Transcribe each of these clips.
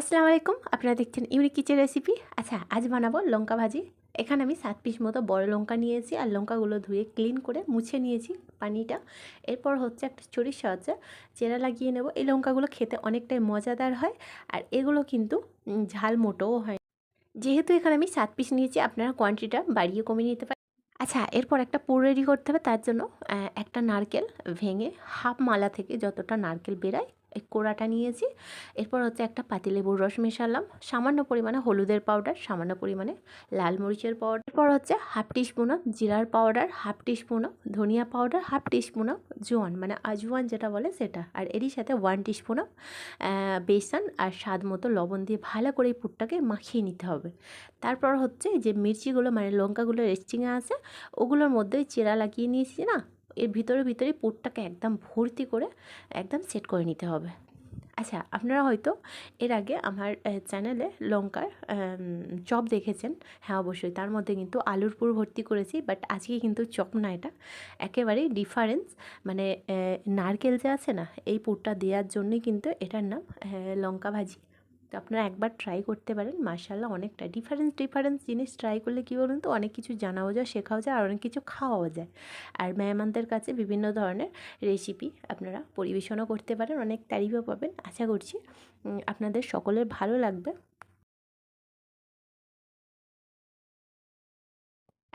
আসসালামু আলাইকুম। আপনারা দেখছেন ইউনিক কিচেন রেসিপি আচ্ছা আজ বানাবো লঙ্কা ভাজি। এখানে আমি সাত পিস মতো বড় লঙ্কা নিয়েছি আর লঙ্কাগুলো ধুয়ে ক্লিন করে মুছে নিয়েছি পানিটা। এরপর হচ্ছে একটা ছুরির সাহায্যে চেরা লাগিয়ে নেব। এই লঙ্কাগুলো খেতে অনেকটাই মজাদার হয় আর এগুলো কিন্তু ঝাল মোটোও হয় যেহেতু এখানে আমি সাত পিস নিয়েছি, আপনারা কোয়ান্টিটিটা বাড়িয়ে কমিয়ে নিতে পারেন। আচ্ছা এরপর একটা পুর রেডি করতে হবে। তার জন্য একটা নারকেল ভেঙে হাফ মালা থেকে যতটা নারকেল বেরায় কোড়াটা নিয়েছি। এরপর হচ্ছে একটা পাতিলেবুর রস মেশালাম। সামান্য পরিমাণে হলুদের পাউডার সামান্য পরিমাণে লাল মরিচের পাউডার এরপর হচ্ছে হাফ টিস্পুন জিরার পাউডার হাফ টিস্পুন ধনিয়া পাউডার হাফ টিস্পুন জোয়ান মানে আজওয়ান যেটা বলে সেটা। আর এরই সাথে ওয়ান টিস্পুন বেসন আর স্বাদ মতো লবণ দিয়ে ভালো করে এই পুরটাকে মাখিয়ে নিতে হবে। তারপর হচ্ছে যে মির্চিগুলো মানে লঙ্কাগুলো রেস্টিংয়ে আছে, ওগুলোর মধ্যে চেরা লাগিয়ে নিয়েছি না? এর ভিতরে ভিতরে পুরটাকে একদম ভর্তি করে একদম সেট করে নিতে হবে। আচ্ছা আপনারা হয়তো এর আগে আমার চ্যানেলে লঙ্কার চপ দেখেছেন। হ্যাঁ অবশ্যই। তার মধ্যে কিন্তু আলুর পুর ভর্তি করেছি বাট আজকে কিন্তু চপ না এটা। একেবারেই ডিফারেন্স মানে নারকেল যে আছে না, এই পুরটা দেওয়ার জন্যই কিন্তু এটার নাম লঙ্কা ভাজি। তো আপনারা একবার ট্রাই করতে পারেন। মার্শাল্লাহ অনেকটা ডিফারেন্স ডিফারেন্স জিনিস ট্রাই করলে কী বলুন তো? অনেক কিছু জানাও যায়, শেখাও যায়, আর অনেক কিছু খাওয়াও যায়। আর মেহমানদের কাছে বিভিন্ন ধরনের রেসিপি আপনারা পরিবেশনও করতে পারেন, অনেক তারিফও পাবেন। আশা করছি আপনাদের সকলের ভালো লাগবে।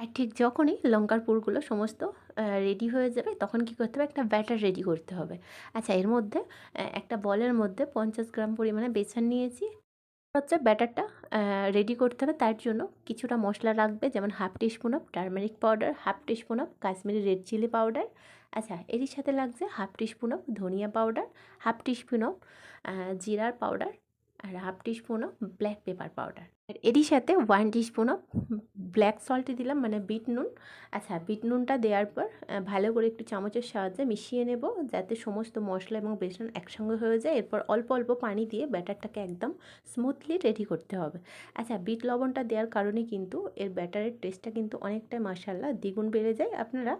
আর ঠিক যখনই লঙ্কার পুরগুলো সমস্ত রেডি হয়ে যাবে, তখন কি করতে হবে? একটা ব্যাটার রেডি করতে হবে। আচ্ছা এর মধ্যে একটা বলের মধ্যে পঞ্চাশ গ্রাম পরিমাণে বেসন নিয়েছি। হচ্ছে ব্যাটারটা রেডি করতে হবে। তার জন্য কিছুটা মশলা লাগবে, যেমন half teaspoon of turmeric powder half teaspoon of Kashmiri red chilli powder আচ্ছা এরই সাথে লাগছে হাফ টিস্পুন অফ ধনিয়া পাউডার হাফ টিস্পুন অফ জিরার powder R half teaspoon of black pepper powder. আর এরই সাথে ওয়ান টিস্পুন অফ ব্ল্যাক সল্টই দিলাম মানে বিট নুন। আচ্ছা বিট নুনটা দেওয়ার পর ভালো করে একটু চামচের সাহায্যে মিশিয়ে নেব, যাতে সমস্ত মশলা এবং বেসন একসঙ্গে হয়ে যায়। এরপর অল্প অল্প পানি দিয়ে ব্যাটারটাকে একদম স্মুথলি রেডি করতে হবে। আচ্ছা বিট লবণটা দেওয়ার কারণে কিন্তু এর ব্যাটারের টেস্টটা কিন্তু অনেকটাই মাসাল্লাহ দ্বিগুণ বেড়ে যায়। আপনারা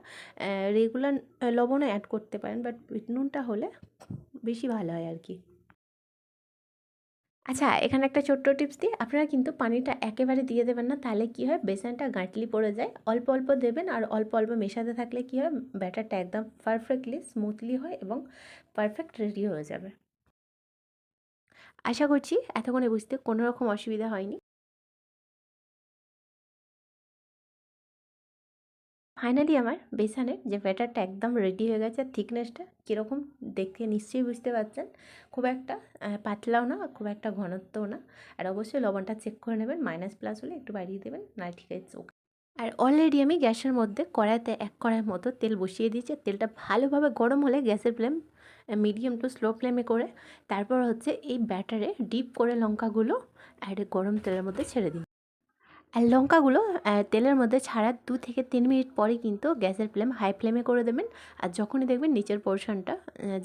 রেগুলার লবণও অ্যাড করতে পারেন বাট বিট নুনটা হলে বেশি ভালো হয় আর কি। আচ্ছা এখানে একটা ছোট্ট টিপস দিই। আপনারা কিন্তু পানিটা একেবারে দিয়ে দেবেন না। তাহলে কি হয়? বেসনটা গাঁটলি পড়ে যায়। অল্প অল্প দেবেন আর অল্প অল্প মেশাতে থাকলে কি হয়? ব্যাটারটা একদম পারফেক্টলি স্মুথলি হয় এবং পারফেক্ট রেডি হয়ে যাবে। আশা করছি এতক্ষণে বুঝতে কোনো রকম অসুবিধা হয়নি। ফাইনালি আমার বেসনের যে ব্যাটারটা একদম রেডি হয়ে গেছে থিকনেসটা কীরকম দেখে নিশ্চয়ই বুঝতে পারছেন। খুব একটা পাতলাও না, খুব একটা ঘনত্বও না। আর অবশ্যই লবণটা চেক করে নেবেন মাইনাস প্লাস হলে একটু বাড়িয়ে দেবেন, না ঠিক আছে ওকে আর অলরেডি আমি গ্যাসের মধ্যে কড়াইতে এক কড়াই মতো তেল বসিয়ে দিয়েছি। তেলটা ভালোভাবে গরম হলে গ্যাসের ফ্লেম মিডিয়াম টু স্লো ফ্লেমে করে, তারপর হচ্ছে এই ব্যাটারে ডিপ করে লঙ্কাগুলো আর গরম তেলের মধ্যে ছেড়ে দিন। আর লঙ্কাগুলো তেলের মধ্যে ছাড়ার দু থেকে তিন মিনিট পরে কিন্তু গ্যাসের ফ্লেম, হাই ফ্লেমে করে দেবেন। আর যখনই দেখবেন নিচের পোর্শনটা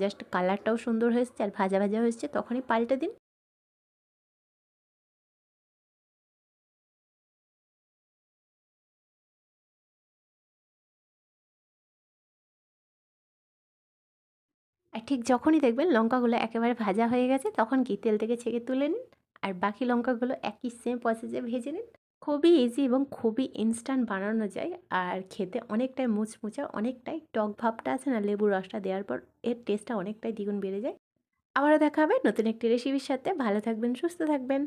জাস্ট কালারটাও সুন্দর হয়েছে আর ভাজা ভাজা হয়েছে, তখনই পাল্টে দিন। আর ঠিক যখনই দেখবেন লঙ্কাগুলো একেবারে ভাজা হয়ে গেছে, তখন কি তেল থেকে ছেঁকে তুলে নিন। আর বাকি লঙ্কাগুলো একই সেম প্রসেসে ভেজে নিন। খুবই ইজি এবং খুবই ইনস্ট্যান্ট বানানো যায়। আর খেতে অনেকটাই মুচমুচা, অনেকটাই টক ভাবটা আছে না, লেবুর রসটা দেওয়ার পর এর টেস্টটা অনেকটাই দ্বিগুণ বেড়ে যায়। আবারও দেখা হবে নতুন একটি রেসিপির সাথে। ভালো থাকবেন, সুস্থ থাকবেন।